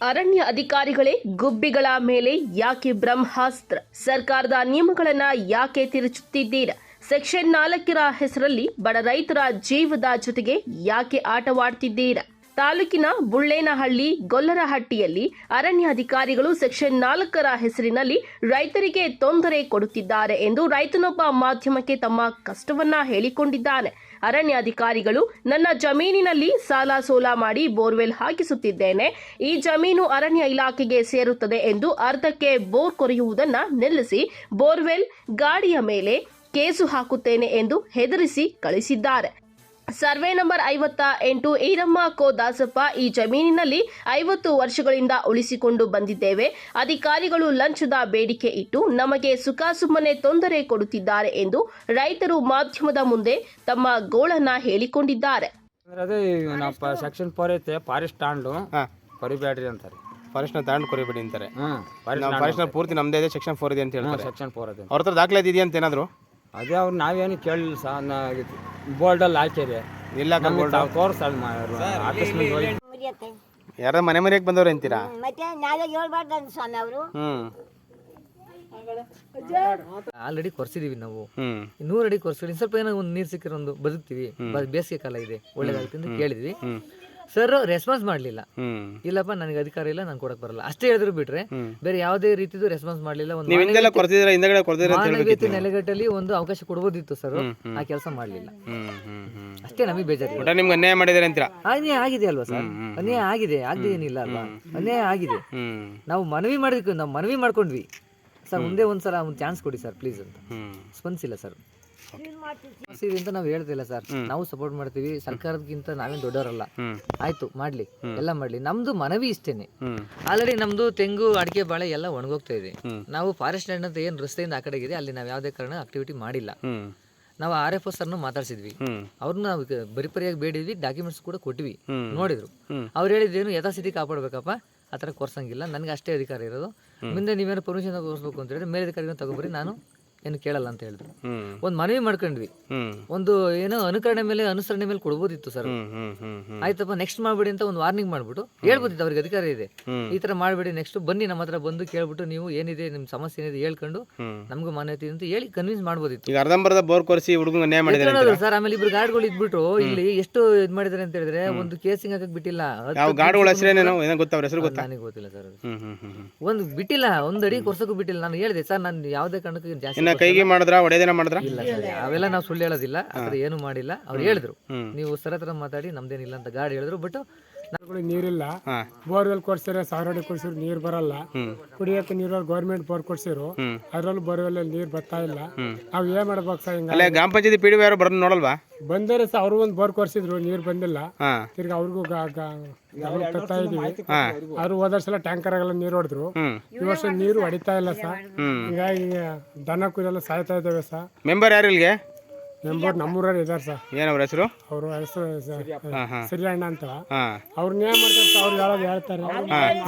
ಅರಣ್ಯ ಅಧಿಕಾರಿಗಳೇ ಗುಬ್ಬಿಗಳ ಮೇಲೆ ಯಾಕೆ ಬ್ರಹ್ಮಾಸ್ತ್ರ? ಸರ್ಕಾರದ ನಿಯಮಗಳನ್ನ ಯಾಕೆ ತಿರುಚುತ್ತಿದ್ದೀರಾ? ಸೆಕ್ಷನ್ ನಾಲ್ಕರ ಹೆಸರಲ್ಲಿ ಬಡ ರೈತರ ಜೀವದ ಜೊತೆಗೆ ಯಾಕೆ ಆಟವಾಡ್ತಿದ್ದೀರಾ? ತಾಲೂಕಿನ ಬುಳ್ಳೇನಹಳ್ಳಿ ಗೊಲ್ಲರಹಟ್ಟಿಯಲ್ಲಿ ಅರಣ್ಯ ಅಧಿಕಾರಿಗಳು ಸೆಕ್ಷನ್ ನಾಲ್ಕರ ಹೆಸರಿನಲ್ಲಿ ರೈತರಿಗೆ ತೊಂದರೆ ಕೊಡುತ್ತಿದ್ದಾರೆ ಎಂದು ರೈತನೊಬ್ಬ ಮಾಧ್ಯಮಕ್ಕೆ ತಮ್ಮ ಕಷ್ಟವನ್ನ ಹೇಳಿಕೊಂಡಿದ್ದಾನೆ. ಅರಣ್ಯ ಅಧಿಕಾರಿಗಳು ನನ್ನ ಜಮೀನಿನಲ್ಲಿ ಸಾಲ ಸೋಲ ಮಾಡಿ ಬೋರ್ವೆಲ್ ಹಾಕಿಸುತ್ತಿದ್ದೇನೆ. ಈ ಜಮೀನು ಅರಣ್ಯ ಇಲಾಖೆಗೆ ಸೇರುತ್ತದೆ ಎಂದು ಅರ್ಧಕ್ಕೆ ಬೋರ್ ಕೊರೆಯುವುದನ್ನ ನಿಲ್ಲಿಸಿ ಬೋರ್ವೆಲ್ ಗಾಡಿಯ ಮೇಲೆ ಕೇಸು ಹಾಕುತ್ತೇನೆ ಎಂದು ಹೆದರಿಸಿ ಕಳಿಸಿದ್ದಾರೆ. ಸರ್ವೆ ನಂಬರ್ ಐವತ್ತ ಎಂಟು ಈರಮ್ಮ ಕೋ ದಾಸಪ್ಪ ಈ ಜಮೀನಿನಲ್ಲಿ ಐವತ್ತು ವರ್ಷಗಳಿಂದ ಉಳಿಸಿಕೊಂಡು ಬಂದಿದ್ದೇವೆ. ಅಧಿಕಾರಿಗಳು ಲಂಚದ ಬೇಡಿಕೆ ಇಟ್ಟು ನಮಗೆ ಸುಖಾಸುಮ್ಮನೆ ತೊಂದರೆ ಕೊಡುತ್ತಿದ್ದಾರೆ ಎಂದು ರೈತರು ಮಾಧ್ಯಮದ ಮುಂದೆ ತಮ್ಮ ಗೋಳನ್ನ ಹೇಳಿಕೊಂಡಿದ್ದಾರೆ. ಅಂದ್ರೆ ಅದೇ ಈಗ ನಾವು ಸೆಕ್ಷನ್ ಫೋರ್ ಐತೆ ಫಾರೆಸ್ಟ್ ಸ್ಟ್ಯಾಂಡು ಹಾಂ. ಕೊರಿಬ್ಯಾಡ್ರಿ ಅಂತಾರೆ. ಫಾರೆಸ್ಟ್ನ ತಾಂಡ್ ಕೊರಿಬೇಡಿ ಅಂತಾರೆ. ಹ್ಞೂ ನಾವು ಫಾರೆಸ್ಟ್ನ ಪೂರ್ತಿ ನಮ್ದೇ ಇದೆ ಸೆಕ್ಷನ್ ಫೋರ್ ಇದೆ ಅಂತ ಹೇಳ್ತಾರೆ. ಸೆಕ್ಷನ್ ಫೋರ್ ಅದೇ ಅವ್ರ ಹತ್ರ ದಾಖಲೆ ಇದೆಯಾ ಅಂತ ಏನಾದ್ರು? ಅದೇ ಅವ್ರು ನಾವೇನು ಕೇಳಲಿಲ್ಲ ಸಹ ಬೋರ್ಡಲ್ಲಿ ಹಾಕ್ಯಾರೆ ಇಲ್ಲ ತೋರಿಸಲ್ಲ ಆಫೀಸ್ ಮುಂದೆ ಹೋಗಿ. ಮುರಿಯತ್ತೆ ಯಾರ ಮನೆ ಮನೆಗೆ ಬಂದವ್ರು ಅಂತೀರಾ? ಮತ್ತೆ ನಾಳೆ ಹೇಳ್ಬಾರ್ದು ಸ್ವಾಮಿ ಅವರು. ಹ್ಞೂ ಆಲ್ರೆಡಿ ಕೊರ್ಸಿದೀವಿ ನಾವು. ಹ್ಮ್. ನೂರು ಅಡಿ ಕೊರ್ಸಿದ್ವಿ. ಸ್ವಲ್ಪ ಏನೋ ಒಂದು ನೀರು ಸಿಕ್ಕಿರೋ ಒಂದು ಬದುಕ್ತೀವಿ. ಬ- ಬೇಸಿಗೆ ಕಾಲ ಇದೆ. ಒಳ್ಳೇದಾಗುತ್ತೆ ಅಂತ ಕೇಳಿದ್ವಿ. ಸರ್ ರೆಸ್ಪಾನ್ಸ್ ಮಾಡಲಿಲ್ಲ. ಇಲ್ಲಪ್ಪ ನನಗೆ ಅಧಿಕಾರ ಇಲ್ಲ ನಾನು ಕೊಡಕ್ ಬರಲ್ಲ. ಅಷ್ಟೇ ಹೇಳಿದ್ರು ಬಿಟ್ರೆ ಬೇರೆ ಯಾವುದೇ ರೀತಿದು ರೆಸ್ಪಾನ್ಸ್ ಮಾಡಲಿಲ್ಲ. ಒಂದು ಮಾನವೀಯತೆ ನೆಲೆಗಟ್ಟಲ್ಲಿ ಒಂದು ಅವಕಾಶ ಕೊಡ್ಬೋದಿತ್ತು ಸರ್ ಆ ಕೆಲಸ ಮಾಡಲಿಲ್ಲ. ಅಷ್ಟೇ ನಮಗೆ ಬೇಜಾರು. ನಿಮ್ಗೆ ಅನ್ಯಾಯ ಮಾಡಿದ್ದಾರೆ ಅಂತೀರಾ? ಅನ್ಯಾಯ ಆಗಿದೆ ಅಲ್ವಾ ಸರ್ ಅನ್ಯಾಯ ಆಗಿದೆ ಆಗದೆ ಏನಿಲ್ಲ ಅಲ್ವಾ? ಅನ್ಯಾಯ ಆಗಿದೆ. ನಾವು ಮನವಿ ಮಾಡಿದ್ವಿ ನಾವು ಮನವಿ ಮಾಡ್ಕೊಂಡ್ವಿ. ಸರ್ ಮುಂದೆ ಒಂದ್ಸಲ ಒಂದು ಚಾನ್ಸ್ ಕೊಡಿ ಸರ್ ಪ್ಲೀಸ್ ಅಂತ. ಸ್ಪಂದಿಸಿಲ್ಲ ಸರ್ ಅಂತ ನಾವು ಹೇಳ್ತಿಲ್ಲ ಸರ್ ನಾವು ಸಪೋರ್ಟ್ ಮಾಡ್ತೀವಿ. ಸರ್ಕಾರದಕ್ಕಿಂತ ನಾವೇನು ದೊಡ್ಡವರಲ್ಲ. ಆಯ್ತು ಮಾಡ್ಲಿ. ಎಲ್ಲ ಮಾಡ್ಲಿ. ನಮ್ದು ಮನವಿ ಇಷ್ಟೇನೆ. ಆಲ್ರೆಡಿ ನಮ್ದು ತೆಂಗು ಅಡಿಕೆ ಬಾಳೆ ಎಲ್ಲ ಒಣಗೋಗ್ತಾ ಇದೆ. ನಾವು ಫಾರೆಸ್ಟ್ ಲ್ಯಾಂಡ್ ಅಂತ ಏನು ರಸ್ತೆಯಿಂದ ಆ ಕಡೆಗಿದೆ ಅಲ್ಲಿ ನಾವು ಯಾವುದೇ ಕಾರಣ ಆಕ್ಟಿವಿಟಿ ಮಾಡಿಲ್ಲ. ನಾವು ಆರ್ ಎಫ್ ಓ ಸರ್ನು ಮಾತಾಡ್ಸಿದ್ವಿ. ಅವ್ರನ್ನ ನಾವು ಬರಿ ಪರಿಯಾಗಿ ಬೇಡಿದ್ವಿ ಡಾಕ್ಯುಮೆಂಟ್ಸ್ ಕೂಡ ಕೊಟ್ವಿ. ನೋಡಿದ್ರು. ಅವ್ರು ಹೇಳಿದ್ದೇನು ಯಥಾಸ್ಥಿತಿ ಕಾಪಾಡ್ಬೇಕಪ್ಪ ಆ ಥರ ಕೊರ್ಸಂಗಿಲ್ಲ. ನನಗೆ ಅಷ್ಟೇ ಅಧಿಕಾರ ಇರೋದು. ಮುಂದೆ ನೀವೇನು ಪರ್ಮಿಷನ್ ತಗೋಸ್ಬೇಕು ಅಂತ ಹೇಳಿದ್ರೆ ಮೇಲಧಿಕಾರಿಗಳನ್ನ ತಗೋಬರಿ ನಾನು ಏನು ಕೇಳಲ್ಲ ಅಂತ ಹೇಳಿದ್ರು. ಒಂದು ಮನವಿ ಮಾಡ್ಕೊಂಡ್ವಿ. ಒಂದು ಏನೋ ಅನುಕರಣೆ ಮೇಲೆ ಅನುಸರಣೆ ಮೇಲೆ ಕೊಡ್ಬೋದಿತ್ತು ಸರ್. ಆಯ್ತಪ್ಪ ನೆಕ್ಸ್ಟ್ ಮಾಡ್ಬೇಡಿ ಅಂತ ಒಂದು ವಾರ್ನಿಂಗ್ ಮಾಡ್ಬಿಟ್ಟು ಹೇಳ್ಬೋದಿತ್ತು ಅವ್ರಿಗೆ ಅಧಿಕಾರ ಇದೆ. ಈ ತರ ಮಾಡಬೇಡಿ ನೆಕ್ಸ್ಟ್ ಬನ್ನಿ ನಮ್ಮ ಹತ್ರ ಬಂದು ಕೇಳ್ಬಿಟ್ಟು ನೀವು ಏನಿದೆ ನಿಮ್ ಸಮಸ್ಯೆ ಏನಿದೆ ಹೇಳ್ಕೊಂಡು ನಮ್ಗೆ ಮಾನ್ಯತೆ ಅಂತ ಹೇಳಿ ಕನ್ವಿನ್ಸ್ ಮಾಡ್ಬೋದಿತ್ತು. ಅರ್ಧಂಬರ್ಧ ಬೋರ್ ಕೊರಿಸಿ ಹುಡುಗ ಸರ್ ಆಮೇಲೆ ಇಬ್ರು ಗಾರ್ಡ್ಗಳು ಇದ್ಬಿಟ್ಟು ಇಲ್ಲಿ ಎಷ್ಟು ಇದ್ ಮಾಡಿದಾರೆ ಅಂತ ಹೇಳಿದ್ರೆ ಒಂದು ಕೇಸಿಂಗ್ ಹಾಕಕ್ ಬಿಟ್ಟಿಲ್ಲ. ನನಗೆ ಗೊತ್ತಿಲ್ಲ ಸರ್ ಒಂದು ಬಿಟ್ಟಿಲ್ಲ ಒಂದ್ ಅಡಿ ಕೊರ್ಸಕ್ಕೂ ಬಿಟ್ಟಿಲ್ಲ. ನಾನು ಹೇಳಿದೆ ಸರ್ ನಾನು ಯಾವ್ದೇ ಕಾರಣಕ್ಕೂ ಜಾಸ್ತಿ ಕೈಗೆ ಮಾಡಿದ್ರ ಒಡೆದೇನ ಮಾಡಿದ್ರ? ಇಲ್ಲ ಸರ್ ಅವೆಲ್ಲ ನಾವು ಸುಳ್ಳು ಹೇಳೋದಿಲ್ಲ. ಏನು ಮಾಡಿಲ್ಲ. ಅವ್ರು ಹೇಳಿದ್ರು. ನೀವು ಸರ್ ಹತ್ರ ಮಾತಾಡಿ ನಮ್ದೇನಿಲ್ಲ ಅಂತ ಗಾಡಿ ಹೇಳಿದ್ರು. ಬಟ್ ನೀರಿಲ್ಲ. ಬೋರ್ವೆಲ್ ಕೊಡ್ಸಿರೋ ಸಾವಿರ ಕೊಡ್ಸಿರು ನೀರ್ ಬರಲ್ಲ. ಕುಡಿಯಕ್ಕೆ ನೀರಲ್ಲಿ ಗೌರ್ಮೆಂಟ್ ಬೋರ್ ಕೊಡ್ಸಿರು. ಅದ್ರಲ್ಲೂ ಬೋರ್ವೆಲ್ ನೀರು ಬರ್ತಾ ಇಲ್ಲ. ನಾವ್ ಏನ್ ಮಾಡ್ಬೇಕು ಸರ್ ಹಿಂಗ ಅಲ್ಲೇ ಗ್ರಾಮ ಪಂಚಾಯತಿ ಪಿಡಿ ಯಾರು ಬರೋದು ನೋಡಲ್ವಾ? ಬಂದರೆ ಸಹ ಅವ್ರಿಗೆ ಒಂದು ಬೋರ್ ಕೊಡ್ಸಿದ್ರು ನೀರು ಬಂದಿಲ್ಲ. ತಿರ್ಗ ಅವ್ರಿಗೂ ಗಾ- ಗಾ- ಗಮನ ತರ್ತಾ ಇದೀವಿ. ಅವ್ರು ಹೋದ ಸಲ ಟ್ಯಾಂಕರ್ ಆಗಲ್ಲ ನೀರು ಹೊಡೆದ್ರು. ಈ ವರ್ಷ ನೀರು ಹೊಡಿತಾ ಇಲ್ಲ ಸರ್. ಹಿಂಗಾಗಿ ದನ ಕುರಿಯೆಲ್ಲ ಸಾಯ್ತಾ ಇದಾವೆ ಸರ್. ಮೆಂಬರ್ ಯಾರು ಇಲ್ಲಿಗೆ? ಮೆಂಬರ್ ನಮ್ಮೂರವ್ರು ಇದಾರೆ ಸರ್. ಏನು ಅವ್ರ ಹೆಸರು? ಅವರು ಹೆಸರು ಸರಿ ಅಣ್ಣ ಸಿರಿಯಣ್ಣ ಅಂತ. ಅವ್ರ ಅವ್ರು ನ್ಯಾಯ ಮಾಡ್ತಾರೆ ಅವ್ರು ಯಾವಾಗ ಹೇಳ್ತಾರೆ.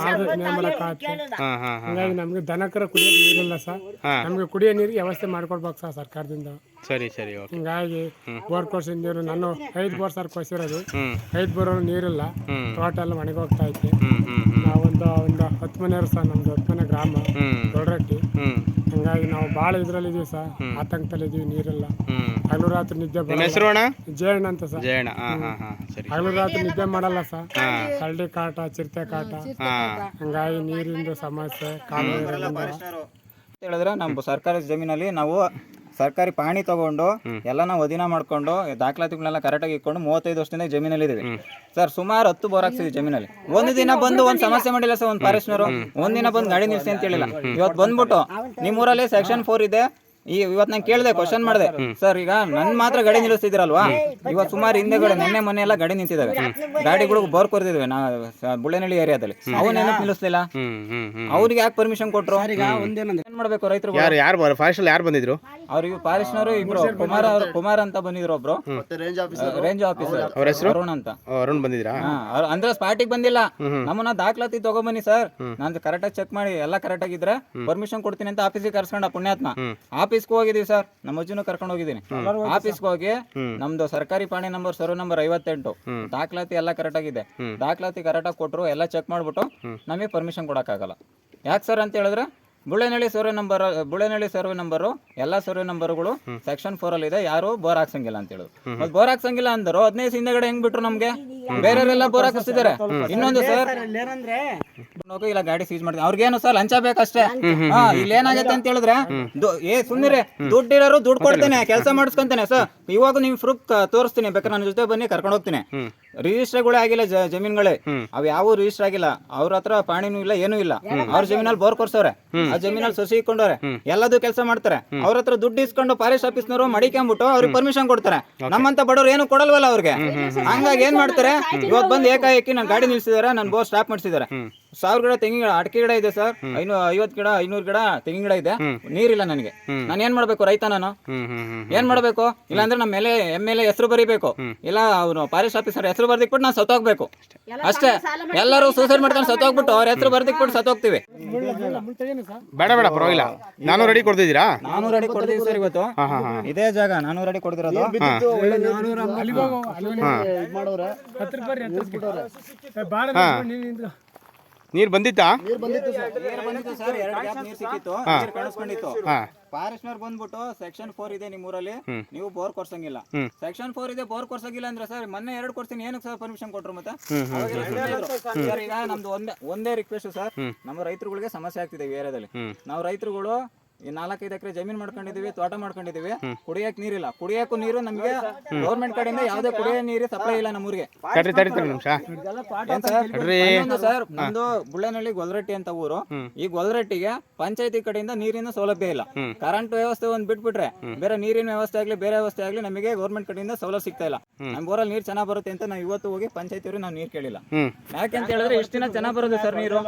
ಆದ್ರೆ ನ್ಯಾಯ ಮಾಡಕ್ಕಾಗತ್ತೆ ಹಾಂ ಹಾಂ ಹಾಂ ಹಂಗಾಗಿ ನಮ್ಗೆ ದನಕರ ಕುಡಿಯೋ ನೀರಿಲ್ಲ ಸರ್. ನಮಗೆ ನಮ್ಗೆ ಕುಡಿಯೋ ನೀರಿಗೆ ವ್ಯವಸ್ಥೆ ಮಾಡ್ಕೊಡ್ಬೇಕು ಸರ್ ಸರ್ಕಾರದಿಂದ. ಸರಿ ಸರಿ ಓಕೆ ಹಿಂಗಾಗಿ ಬೋರ್ ಕೊಡ್ಸಿದ ನೀರು ನಾನು ಐದು ಬೋರ್ ಸರ್ ಕೊಡ್ಸಿರೋದು ಹ್ಞೂ ಐದು ಬೋರ್ ನೀರಿಲ್ಲ. ಟೋಟಲ್ ತೋಟ ಎಲ್ಲ ಒಣಗೋಗ್ತಾ ಐತೆ. ನಾವೊಂದು ಒಂದು ಹತ್ತು ಮನೆ ಸರ್ ನಮ್ದು ಹತ್ತು ಮನೆ ಗ್ರಾಮ ದೊಡ್ಡರಟ್ಟಿ. ಹಿಂಗಾಗಿ ನಾವು ಬಾಳ ಇದ್ರಲ್ಲಿ ಇದೀವಿ ಸರ್ ಆತಂಕದಲ್ಲಿ ಇದೀವಿ ನೀರಿಲ್ಲ. ಹಗಲು ರಾತ್ರಿ ನಿದ್ದೆ ಜೇರ್ಣ ಬರಲ್ಲ ಹೆಸರು ಅಣ್ಣ? ಜಯಣ್ಣ ಅಂತ ಸರ್. ಜಯಣ್ಣ. ಹಾಂ ಹಾಂ ಹಾಂ. ಸರಿ ಹಗಲು ರಾತ್ರಿ ನಿದ್ದೆ ಮಾಡಲ್ಲ ಸರ್. ಕಳ್ಳಿ ಕಾಟ ಚಿರತೆ ಕಾಟ. ಹಂಗಾಗಿ ನೀರಿಂದು ಸಮಸ್ಯೆ ಕಾಲು ಹೇಳಿದ್ರೆ ನಮ್ಮ ಸರ್ಕಾರದ ಜಮೀನಲ್ಲಿ ನಾವು ಸರ್ಕಾರಿ ಪಾಣಿ ತಗೊಂಡು ಎಲ್ಲ ನಾವು ಅಧೀನ ಮಾಡ್ಕೊಂಡು ದಾಖಲಾತಿಗಳನ್ನೆಲ್ಲ ಕರೆಕ್ಟಾಗಿ ಇಟ್ಕೊಂಡು ಮೂವತ್ತೈದು ವರ್ಷದಿಂದ ಜಮೀನಲ್ಲಿ ಇದೀವಿ ಸರ್ ಸುಮಾರು ಹತ್ತು ಬೋರ್ ಹಾಕ್ಸಿದ್ವಿ ಜಮೀನಲ್ಲಿ. ಒಂದು ದಿನ ಬಂದು ಒಂದು ಸಮಸ್ಯೆ ಮಾಡಿಲ್ಲ ಸರ್ ಒಂದು ಫಾರೆಸ್ಟ್ನವರು ಒಂದಿನ ಬಂದು ಗಾಡಿ ನಿಲ್ಸಿ ಅಂತ ಹೇಳಿಲ್ಲ. ಇವತ್ತು ಬಂದ್ಬಿಟ್ಟು ನಿಮ್ಮೂರಲ್ಲಿ ಸೆಕ್ಷನ್ ಫೋರ್ ಇದೆ. ಈ ಇವತ್ತು ನಾನು ಕೇಳಿದೆ ಕ್ವಶನ್ ಮಾಡಿದೆ. ಸರ್ ಈಗ ನನ್ ಮಾತ್ರ ಗಾಡಿ ನಿಲ್ಲಿಸ್ತಿದ್ದೀರಲ್ವಾ? ಇವತ್ತು ಸುಮಾರು ಹಿಂದೆಗಡೆ ನಿನ್ನೆ ಮೊನ್ನೆ ಎಲ್ಲ ಗಾಡಿ ನಿಂತಿದ್ದಾವೆ. ಗಾಡಿಗಳು ಬೋರ್ ಕೊರ್ದಿದ್ವಿ ನಾ ಬುಳ್ಳೆನಳ್ಳಿ ಬುಳ್ಳೆನಹಳ್ಳಿ ಏರಿಯಾದಲ್ಲಿ ಅವನ್ನೇನಕ್ಕೆ ನಿಲ್ಲಿಸ್ಲಿಲ್ಲ. ಹ್ಞೂ ಹ್ಞೂ ಹ್ಞೂ ಅವ್ರಿಗೆ ಯಾಕೆ ಪರ್ಮಿಷನ್ ಕೊಟ್ರು? ಏನ್ ಮಾಡ್ಬೇಕು ರೈತರು ಯಾರು ಯಾರು ಫಾರೆಸ್ಟ್ ಯಾರು ಬಂದಿದ್ರು? ಅವ್ರಿಗೆ ಫಾರೆಸ್ಟ್ನವರು ಇಬ್ರು. ಕುಮಾರ್ ಅವರು ಕುಮಾರ್ ಅಂತ ಬಂದಿದ್ರು ಒಬ್ರು. ರೇಂಜ್ ಆಫೀಸರ್ ಅವ್ರ ಹೆಸರು? ಅರುಣ್ ಅಂತ. ಅರುಣ್ ಬಂದಿದ್ರಾ? ಅಂದ್ರೆ ಸ್ಪಾಟಿಗೆ ಬಂದಿಲ್ಲ. ನಮ್ಮನ್ನ ದಾಖಲಾತಿ ತಗೊಂಬನ್ನಿ ಸರ್ ನಾನು ಕರೆಕ್ಟಾಗಿ ಚೆಕ್ ಮಾಡಿ ಎಲ್ಲ ಕರೆಕ್ಟ್ ಆಗಿದ್ರೆ ಪರ್ಮಿಷನ್ ಕೊಡ್ತೀನಿ ಅಂತ ಆಫೀಸಿಗೆ ಕರ್ಸ್ಕೊಂಡ ಪುಣ್ಯಾತ್ಮ. ಆಫೀಸ್ಗೆ ಹೋಗಿದೀವಿ ಸರ್. ನಮ್ಮ ಅಜ್ಜಿನೂ ಕರ್ಕೊಂಡು ಹೋಗಿದ್ದೀನಿ. ಆಫೀಸ್ಗೆ ಹೋಗಿ ನಮ್ದು ಸರ್ಕಾರಿ ಪಾಣಿ ನಂಬರ್ ಸರ್ವೆ ನಂಬರ್ ಐವತ್ತೆಂಟು. ದಾಖಲಾತಿ ಎಲ್ಲ ಕರೆಕ್ಟ್ ಆಗಿದೆ. ದಾಖಲಾತಿ ಕರೆಕ್ಟಾಗಿ ಕೊಟ್ಟರು ಎಲ್ಲ ಚೆಕ್ ಮಾಡ್ಬಿಟ್ಟು ನಮಗೆ ಪರ್ಮಿಷನ್ ಕೊಡೋಕ್ಕಾಗಲ್ಲ. ಯಾಕೆ ಸರ್ ಅಂತ ಹೇಳಿದ್ರೆ Bulenahalli survey number Bulenahalli survey number ಎಲ್ಲ ಸರ್ವೆ ನಂಬರ್ಗಳು ಸೆಕ್ಷನ್ ಫೋರ್ ಅಲ್ಲಿ ಇದೆ. ಯಾರು ಬೋರ್ ಹಾಕ್ಸಂಗಿಲ್ಲ ಅಂತ ಹೇಳಿದ್ರು. ಮತ್ತೆ ಬೋರ್ ಹಾಕ್ಸಂಗಿಲ್ಲ ಅಂದರು ಹದಿನೈದು ಹಿಂದೆಗಡೆ ಹೆಂಗ್ ಬಿಟ್ರು ನಮ್ಗೆ? ಬೇರೆಯವರೆಲ್ಲ ಬೋರ್ ಹಾಕಿಸ್ತಿದ್ದಾರೆ. ಇನ್ನೊಂದು ಸರ್ ಇಲ್ಲ ಗಾಡಿ ಸೀಸ್ ಮಾಡ್ತೀನಿ. ಅವ್ರಿಗೇನು ಸರ್ ಲಂಚ ಬೇಕಷ್ಟೇ? ಹಾ ಇಲ್ಲಿ ಏನಾಗತ್ತೆ ಅಂತ ಹೇಳಿದ್ರೆ ದು- ಏ ಸುಮ್ಮನೆ ದುಡ್ಡು ಇರೋರು ದುಡ್ಡು ಕೊಡ್ತೇನೆ. ಕೆಲಸ ಮಾಡಿಸ್ಕೊಂತೇನೆ ಸರ್. ಇವಾಗ ನೀವು ಫ್ರೂಕ್ ತೋರಿಸ್ತೀನಿ ಬೇಕಾದ್ರೆ ನನ್ನ ಜೊತೆ ಬನ್ನಿ ಕರ್ಕೊಂಡು ಹೋಗ್ತೀನಿ. ರಿಜಿಸ್ಟರ್ಗಳೇ ಆಗಿಲ್ಲ ಜ- ಜಮೀನುಗಳೇ. ಅವ್ ಯಾವ ರಿಜಿಸ್ಟರ್ ಆಗಿಲ್ಲ. ಅವ್ರ ಹತ್ರ ಪಾಣಿನೂ ಇಲ್ಲ ಏನೂ ಇಲ್ಲ. ಅವ್ರ ಜಮೀನಲ್ಲಿ ಬೋರ್ ಕೊರ್ಸವ್ರೆ ಆ ಜಮೀನಲ್ಲಿ ಸಸಿ ಇಕ್ಕೊಂಡವ್ರೆ. ಎಲ್ಲದು ಕೆಲಸ ಮಾಡ್ತಾರೆ. ಅವ್ರ ಹತ್ರ ದುಡ್ಡು ಇಸ್ಕೊಂಡು ಫಾರೆಸ್ಟ್ ಆಫೀಸ್ನವರು ಮಡಿಕೊಂಡ್ಬಿಟ್ಟು ಅವ್ರಿಗೆ ಪರ್ಮಿಷನ್ ಕೊಡ್ತಾರೆ. ನಮ್ಮಂತ ಬಡವ್ರು ಏನು ಕೊಡಲ್ವಲ್ಲ ಅವ್ರಿಗೆ. ಹಂಗಾಗಿ ಏನ್ ಮಾಡ್ತಾರೆ? ಇವತ್ತು ಬಂದು ಏಕಾಏಕಿ ನಾನು ಗಾಡಿ ನಿಲ್ಸಿದಾರೆ ನಾನು ಬೋರ್ ಸ್ಟಾಪ್ ಮಾಡಿಸಿದ್ದಾರೆ. ಸಾವಿರ ಗಿಡ ತೆಂಗಿನ ಗಿಡ ಅಡಿಕೆ ಗಿಡ ಇದೆ ಸರ್. ಐನೂ ಐವತ್ತು ಗಿಡ ಐನೂರು ಗಿಡ ತೆಂಗಿನ ಗಿಡ ಇದೆ. ನೀರಿಲ್ಲ ನನಗೆ. ನಾನು ಏನ್ ಮಾಡ್ಬೇಕು ರೈತ ನಾನು? ಹ್ಮ್ ಹ್ಮ್ ಹ್ಮ್ ಏನ್ ಮಾಡ್ಬೇಕು? ಇಲ್ಲಾಂದ್ರೆ ನಮ್ಮ ಮೇಲೆ ಎಂ ಎಲ್ ಎ ಹೆಸರು ಬರೀಬೇಕು. ಇಲ್ಲ ಅವ್ರು ಫಾರೆಸ್ಟ್ ಆಫೀಸರ್ ಹೆಸರು ಬರ್ದಿಕ್ಬಿಟ್ಟು ನಾವು ಸತ್ತೋಗ್ಬೇಕು. ಅಷ್ಟೇ. ಎಲ್ಲರೂ ಸೂಸೈಡ್ ಮಾಡ್ಕೊಂಡು ಸತ್ತೋಗ್ಬಿಟ್ಟು ಅವ್ರ ಹೆಸರು ಬರ್ದಿಕ್ಬಿಟ್ಟು ಸತ್ತೋಗ್ತೀವಿ. ಬೇಡ ಬೇಡ ಪರವಾಗಿಲ್ಲ. ನಾನು ರೆಡಿ ಕೊಡ್ತಿದ್ದೀರಾ? ನಾನು ರೆಡಿ ಕೊಡ್ತೀವಿ ಸರ್ ಇವತ್ತು. ಇದೇ ಜಾಗ ನಾನು ರೆಡಿ ಕೊಡ್ತಿರೋದು. ಹತ್ರ ನೀರು ಬಂದಿತ್ತಾ? ನೀರ್ ಬಂದಿತ್ತು ಸರ್. ಎರಡು ಗ್ಯಾಪ್ ನೀರ್ ಸಿಕ್ಕಿತ್ತು. ನೀರ್ ಕಾಣಿಸ್ಕೊಂಡಿತ್ತು ಹಾಂ. ಫಾರೆಸ್ಟ್ನರ್ ಬಂದ್ಬಿಟ್ಟು ಸೆಕ್ಷನ್ ಫೋರ್ ಇದೆ ನಿಮ್ಮ ಊರಲ್ಲಿ ನೀವು ಬೋರ್ ಕೊರ್ಸಂಗಿಲ್ಲ. ಸೆಕ್ಷನ್ ಫೋರ್ ಇದೆ ಬೋರ್ ಕೊರ್ಸಂಗಿಲ್ಲ ಅಂದ್ರೆ ಸರ್ ಮೊನ್ನೆ ಎರಡು ಕೊಡ್ತೀನಿ ಏನಕ್ಕೆ ಸರ್ ಪರ್ಮಿಷನ್ ಕೊಟ್ರು ಮತ್ತೆ? ಸರ್ ಈಗ ನಮ್ದು ಒಂದೇ ಒಂದೇ ರಿಕ್ವೆಸ್ಟ್ ಸರ್. ನಮ್ಮ ರೈತರುಗಳಿಗೆ ಸಮಸ್ಯೆ ಆಗ್ತಿದೆ ಏರಿಯಾದಲ್ಲಿ. ನಾವು ರೈತರುಗಳು ಈ ನಾಲ್ಕೈದು ಎಕರೆ ಜಮೀನ್ ಮಾಡ್ಕೊಂಡಿದೀವಿ ತೋಟ ಮಾಡ್ಕೊಂಡಿದೀವಿ ಕುಡಿಯಕ್ ನೀರಿಲ್ಲ. ಕುಡಿಯಕ್ಕೂ ನೀರು ನಮ್ಗೆ ಗೌರ್ಮೆಂಟ್ ಕಡೆಯಿಂದ ಯಾವ್ದೇ ಕುಡಿಯೋ ನೀರು ಸಪ್ಲೈ ಇಲ್ಲ ನಮ್ಮೂರಿಗೆ. ಸರ್? ನಮ್ದು ಬುಳ್ಳನಹಳ್ಳಿ ಗೊಲ್ರಟ್ಟಿ ಅಂತ ಊರು. ಈ ಗೊಲ್ರಟ್ಟಿಗೆ ಪಂಚಾಯತಿ ಕಡೆಯಿಂದ ನೀರಿನ ಸೌಲಭ್ಯ ಇಲ್ಲ. ಕರೆಂಟ್ ವ್ಯವಸ್ಥೆ ಒಂದ್ ಬಿಟ್ಬಿಟ್ರೆ ಬೇರೆ ನೀರಿನ ವ್ಯವಸ್ಥೆ ಆಗ್ಲಿ ಬೇರೆ ವ್ಯವಸ್ಥೆ ಆಗ್ಲಿ ನಮಗೆ ಗೌರ್ಮೆಂಟ್ ಕಡೆಯಿಂದ ಸೌಲಭ್ಯ ಸಿಗ್ತಾ ಇಲ್ಲ. ನಮ್ ಊರಲ್ಲಿ ನೀರ್ ಚೆನ್ನಾಗ್ ಬರುತ್ತೆ ಅಂತ ನಾವು ಇವತ್ತು ಹೋಗಿ ಪಂಚಾಯತಿ ನಾವು ನೀರ್ ಕೇಳಿಲ್ಲ. ಹ್ಮ್. ಯಾಕೆ ಅಂತ ಹೇಳಿದ್ರೆ ಇಷ್ಟ ದಿನ ಚೆನ್ನಾಗ್ ಬರೋದು ಸರ್ ನೀರು.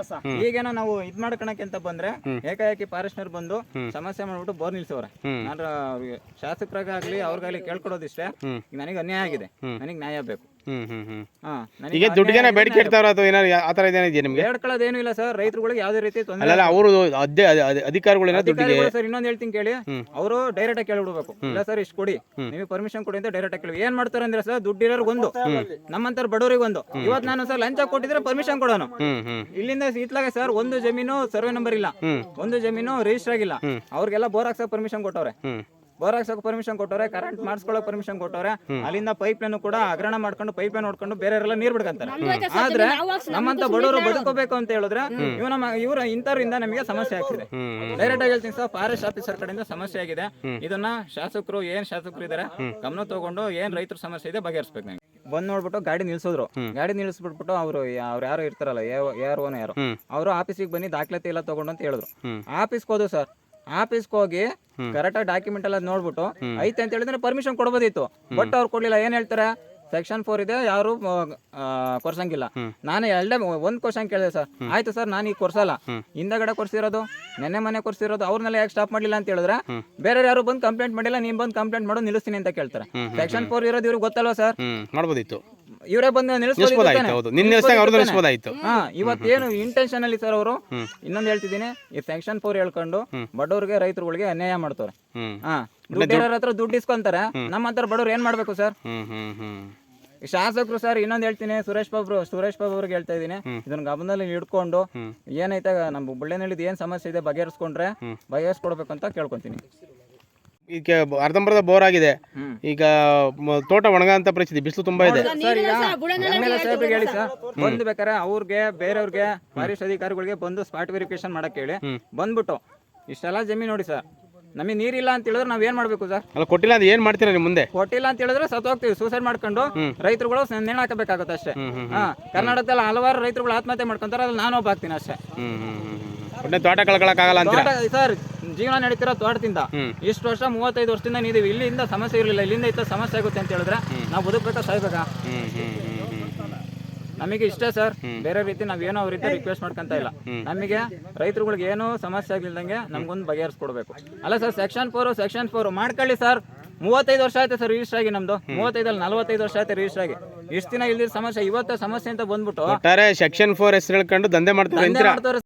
ಈಗೇನ ನಾವು ಇದ್ ಮಾಡ್ಕೊಳಕ್ಕೆ ಅಂತ ಬಂದ್ರೆ ಏಕಾಏಕಿ ಫಾರೆಸ್ಟ್ನರ್ ಬಂದು ಸಮಸ್ಯೆ ಮಾಡ್ಬಿಟ್ಟು ಬೋರ್ ನಿಲ್ಸವ್ರೆ. ನಾನು ಅವ್ರಿಗೆ ಶಾಸಕರಾಗಲಿ ಅವ್ರಿಗಾಗ್ಲಿ ಕೇಳ್ಕೊಡೋದಿಷ್ಟೇ. ಈಗ ನನಗೆ ಅನ್ಯಾಯ ಆಗಿದೆ. ನನಗೆ ನ್ಯಾಯ ಬೇಕು. ಹ್ಮ್ ಹ್ಮ್ ಹ್ಮ್. ಹಾ ಈಗ ದುಡ್ಡಿಗೆನ ಬೇಡಿಕೆ ಇಡ್ತಾವ್ರ ಅಥವಾ ಏನಾರು ಆ ಥರ ಇದೇನಿದೆಯಾ ನಿಮಗೆ? ಬೇಡ್ಕೊಳ್ಳೋದೇನು ಇಲ್ಲ ಸರ್. ರೈತರುಗಳಿಗೆ ಯಾವುದೇ ರೀತಿ ತೊಂದರೆ ಅಲ್ಲಲ್ಲ ಅವರು ಅದೇ ಅಧಿಕಾರಿಗಳೇನ ದುಡ್ಡಿಗೆ ಸರ್ ಇನ್ನೊಂದು ಹೇಳ್ತೀನಿ ಕೇಳಿ. ಅವರು ಡೈರೆಕ್ಟ್ ಆಗಿ ಕೇಳ್ಬಿಡ್ಬೇಕು. ಇಲ್ಲ ಸರ್ ಇಷ್ಟು ಕೊಡಿ. ನಿಮಗೆ ಪರ್ಮಿಷನ್ ಕೊಡಿ ಅಂತ ಡೈರೆಕ್ಟ್ ಆಗಿ ಕೇಳಿ ಏನ್ ಮಾಡ್ತಾರೆ ಅಂದ್ರೆ ಸರ್ ದುಡ್ಡು ಇರೋರ್ಗೆ ಒಂದು ನಮ್ಮಂತರ ಬಡವರಿಗೆ ಒಂದು. ಇವತ್ತು ನಾನು ಸರ್ ಲಂಚ ಕೊಟ್ಟಿದ್ರೆ ಪರ್ಮಿಷನ್ ಕೊಡೋನು. ಹ್ಮ್ ಹ್ಮ್. ಇಲ್ಲಿಂದ ಇತ್ಲಾಗೆ ಸರ್ ಒಂದು ಜಮೀನು ಸರ್ವೆ ನಂಬರ್ ಇಲ್ಲ. ಒಂದು ಜಮೀನು ರಿಜಿಸ್ಟರ್ ಆಗಿಲ್ಲ. ಅವ್ರಿಗೆಲ್ಲ ಬೋರ್ ಹಾಕ್ಸಕ್ ಪರ್ಮಿಷನ್ ಕೊಟ್ಟವ್ರೆ. ಹ್ಮ್. ಬೋರ್ ಹಾಕ್ಸಕ್ ಪರ್ಮಿಷನ್ ಕೊಟ್ಟವ್ರೆ ಕರೆಂಟ್ ಮಾಡಿಸ್ಕೊಳ್ಳೋಕೆ ಪರ್ಮಿಷನ್ ಕೊಟ್ಟವ್ರೆ ಅಲ್ಲಿಂದ ಪೈಪ್ ಲೈನ್ ಕೂಡ ಹಗರಣ ಮಾಡ್ಕೊಂಡು ಪೈಪ್ ಲೈನ್ ನೋಡ್ಕೊಂಡು ಎಲ್ಲ ನೀರ್ ಬಿಡ್ಕಂತಾರೆ. ಆದ್ರೆ ನಮ್ಮಂತ ಬಡವರು ಬದುಕೋಬೇಕು ಅಂತ ಹೇಳಿದ್ರೆ ಇವ್ ನಮ್ಮ ಇವ್ರ ಇಂಥವ್ರಿಂದ ನಮಗೆ ಸಮಸ್ಯೆ ಆಗ್ತಿದೆ. ಡೈರೆಕ್ಟ್ ಆಗಿ ಹೇಳ್ತೀನಿ ಸರ್ ಫಾರೆಸ್ಟ್ ಆಫೀಸರ್ ಕಡೆಯಿಂದ ಸಮಸ್ಯೆ ಆಗಿದೆ. ಇದನ್ನ ಶಾಸಕರು ಏನ್ ಶಾಸಕರು ಇದಾರೆ ಗಮನ ತಗೊಂಡು ಏನ್ ರೈತರ ಸಮಸ್ಯೆ ಇದೆ ಬಗೆಹರಿಸ್ಬೇಕು ನಂಗೆ. ಬಂದ್ ನೋಡ್ಬಿಟ್ಟು ಗಾಡಿ ನಿಲ್ಸಿದ್ರು. ಗಾಡಿ ನಿಲ್ಸ್ಬಿಟ್ಬಿಟ್ಟು ಅವರು ಅವ್ರು ಯಾರು ಇರ್ತಾರಲ್ಲ ಯಾರು ಓನ ಯಾರು ಅವರು ಆಫೀಸಿಗೆ ಬನ್ನಿ ದಾಖಲಾತಿ ಎಲ್ಲ ತಗೊಂಡು ಅಂತ ಹೇಳಿದ್ರು. ಆಫೀಸ್ಗೆ ಹೋದ್ರು ಸರ್ ಆಫೀಸ್ಗೆ ಹೋಗಿ ಕರೆಕ್ಟಾಗಿ ಡಾಕ್ಯುಮೆಂಟ್ ಎಲ್ಲ ನೋಡ್ಬಿಟ್ಟು ಐತೆ ಅಂತ ಹೇಳಿದ್ರೆ ಪರ್ಮಿಷನ್ ಕೊಡ್ಬೋದಿತ್ತು. ಬಟ್ ಅವ್ರು ಕೊಡ್ಲಿಲ್ಲ. ಏನ್ ಹೇಳ್ತಾರೆ? ಸೆಕ್ಷನ್ ಫೋರ್ ಇದೆ ಯಾರು ಕೊರ್ಸಂಗಿಲ್ಲ. ನಾನು ಎರಡೇ ಒಂದ್ ಕ್ವಶನ್ ಕೇಳಿದೆ ಸರ್. ಆಯ್ತು ಸರ್ ನಾನು ಈಗ ಕೊರ್ಸಲ್ಲ. ಹಿಂದಗಡೆ ಕೊರ್ಸಿರೋದು ನೆನ್ನೆ ಮನೆ ಕೊರ್ಸಿರೋದು ಅವ್ರನ್ನೆಲ್ಲ ಯಾಕೆ ಸ್ಟಾಪ್ ಮಾಡಿಲ್ಲ ಅಂತ ಹೇಳಿದ್ರೆ ಬೇರೆ ಯಾರು ಬಂದು ಕಂಪ್ಲೇಂಟ್ ಮಾಡಿಲ್ಲ ನೀನ್ ಬಂದು ಕಂಪ್ಲೇಂಟ್ ಮಾಡೋ ನಿಲ್ಲಿಸ್ತೀನಿ ಅಂತ ಕೇಳ್ತಾರೆ. ಸೆಕ್ಷನ್ ಫೋರ್ ಇರೋದು ಇವ್ರಿಗೆ ಗೊತ್ತಲ್ವಾ ಸರ್? ಮಾಡ್ಬೋದಿತ್ತು. ಇವರೇ ಬಂದು ನಿಲ್ಲಿಸ್ಬೋದಾಯ್ತು ಹೌದು. ನಿನ್ನ ನಿಲ್ಸಂಗೆ ಅವ್ರದ್ದು ನಿಲ್ಸ್ಬೋದಾಯ್ತು ಹಾ ಇವತ್ತೇನು ಇಂಟೆನ್ಷನ್ ಅಲ್ಲಿ ಸರ್ ಅವರು ಇನ್ನೊಂದು ಹೇಳ್ತಿದ್ದೀನಿ. ಈ ಸ್ಯಾಂಕ್ಷನ್ ಫೋರ್ ಹೇಳ್ಕೊಂಡು ಬಡವರಿಗೆ ರೈತರುಗಳಿಗೆ ಅನ್ಯಾಯ ಮಾಡ್ತಾರೆ. ಹಾ ದುಡ್ಡಿರೋರ ಹತ್ರ ದುಡ್ಡು ಇಸ್ಕೊಂತಾರೆ ನಮ್ಮ ಹತ್ರ ಬಡವ್ರು ಏನ್ ಮಾಡ್ಬೇಕು ಸರ್ ಶಾಸಕರು ಸರ್ ಇನ್ನೊಂದು ಹೇಳ್ತೀನಿ. ಸುರೇಶ್ ಬಾಬು ಸುರೇಶ್ ಬಾಬು ಅವ್ರಿಗೆ ಹೇಳ್ತಾ ಇದೀನಿ ಇದನ್ನ ಗಮನದಲ್ಲಿ ಹಿಡ್ಕೊಂಡು ಏನೈತೆ ನಮ್ಮ ಬುಳ್ಳೆನಳ್ಳಿದ್ ಏನ್ ಸಮಸ್ಯೆ ಇದೆ ಬಗೆಹರಿಸ್ಕೊಂಡ್ರೆ ಬಗೆಹರಿಸ್ಕೊಡ್ಬೇಕು ಅಂತ ಕೇಳ್ಕೊಂತೀನಿ. ಈಗ ಅರ್ಧಂಬರ್ಧ ಬೋರ್ ಆಗಿದೆ. ಈಗ ಮ- ತೋಟ ಒಣಗಂತ ಪರಿಸ್ಥಿತಿ ಬಿಸಿಲು ತುಂಬಾ ಇದೆ. ಸರ್ ಈಗ ಸಾಹೇಬ್ರಿಗೆ ಹೇಳಿ ಸರ್ ಬಂದು ಬೇಕಾರೆ ಅವ್ರಿಗೆ ಬೇರೆಯವ್ರಿಗೆ ಫಾರೆಸ್ಟ್ ಅಧಿಕಾರಿಗಳಿಗೆ ಬಂದು ಸ್ಪಾಟ್ ವೆರಿಫಿಕೇಶನ್ ಮಾಡಕ್ ಹೇಳಿ ಬಂದ್ಬಿಟ್ಟು ಇಷ್ಟೆಲ್ಲ ಜಮೀನ್ ನೋಡಿ ಸರ್. ನಮಗೆ ನೀರಿಲ್ಲ ಅಂತ ಹೇಳಿದ್ರೆ ನಾವ್ ಏನ್ ಮಾಡ್ಬೇಕು ಸರ್? ಅಲ್ಲ ಕೊಟ್ಟಿಲ್ಲ ಅಂದ್ರೆ ಏನ್ ಮಾಡ್ತೀರಾ ನೀವು ಮುಂದೆ? ಕೊಟ್ಟಿಲ್ಲ ಅಂತ ಹೇಳಿದ್ರೆ ಸತ್ತೋಗ್ತೀವಿ ಸೂಸೈಡ್ ಮಾಡ್ಕೊಂಡು ರೈತರುಗಳು ನೇಣು ಹಾಕಬೇಕಾಗುತ್ತೆ ಅಷ್ಟೇ. ಹಾ ಕರ್ನಾಟಕದಲ್ಲಿ ಹಲವಾರು ರೈತರುಗಳು ಆತ್ಮಹತ್ಯೆ ಮಾಡ್ಕೊಂತಾರೆ ಅದ್ರಲ್ಲಿ ನಾನು ಒಬ್ಬ ಆಗ್ತೀನಿ ಅಷ್ಟೇ. ಹ್ಮ್ ಹ್ಮ್ ಹ್ಮ್ ಹ್ಮ್. ತೋಟ ಕಳ್ಕೊಳಕ್ಕಾಗಲ್ಲ ಅಂತೀರಾ? ತೋಟ ಸರ್ ಜೀವನ ನಡೀತಿರೋ ತೋಟದಿಂದ ಇಷ್ಟು ವರ್ಷ ಮೂವತ್ತೈದು ವರ್ಷದಿಂದ ನೀವು ಇಲ್ಲಿಂದ ಸಮಸ್ಯೆ ಇರಲಿಲ್ಲ ಇಲ್ಲಿಂದ ಇತ್ತ ಸಮಸ್ಯೆ ಆಗುತ್ತೆ ಅಂತ ಹೇಳಿದ್ರೆ ನಾವು ಬದುಕಬೇಕಾ ಸಾಯ್ಬೇಕಾ? ನಮಗೆ ಇಷ್ಟೇ ಸರ್. ಬೇರೆ ರೀತಿ ನಾವೇನೋ ರೀತಿ ರಿಕ್ವೆಸ್ಟ್ ಮಾಡ್ಕೊಂತ ಇಲ್ಲ. ನಮಗೆ ರೈತರುಗಳಿಗೆ ಏನು ಸಮಸ್ಯೆ ಆಗಿಲ್ದಂಗೆ ನಮ್ಗೊಂದು ಬಗೆಹರಿಸ್ಕೊಡ್ಬೇಕು. ಅಲ್ಲ sir section four section four ಮಾಡ್ಕೊಳ್ಳಿ ಸರ್. ಮೂವತ್ತೈದು ವರ್ಷ ಆಯ್ತು ಸರ್ ರಿಜಿಸ್ಟರ್ ಆಗಿ ನಮ್ದು. ಮೂವತ್ತೈದಲ್ಲಿ ನಲವತ್ತೈದು ವರ್ಷ ಆಯ್ತು ರಿಜಿಸ್ಟರ್ ಆಗಿ. ಇಷ್ಟು ದಿನ ಇಲ್ದಿರ ಸಮಸ್ಯೆ ಇವತ್ತು ಸಮಸ್ಯೆ ಅಂತ ಬಂದ್ಬಿಟ್ಟು ಒಟ್ಟಾರೆ ಸೆಕ್ಷನ್ ಫೋರ್ ಹೆಸರು ಹೇಳ್ಕೊಂಡು ದಂಧೆ ಮಾಡ್ತಾರೆ ದಂಧೆ ಮಾಡ್ತಾರೆ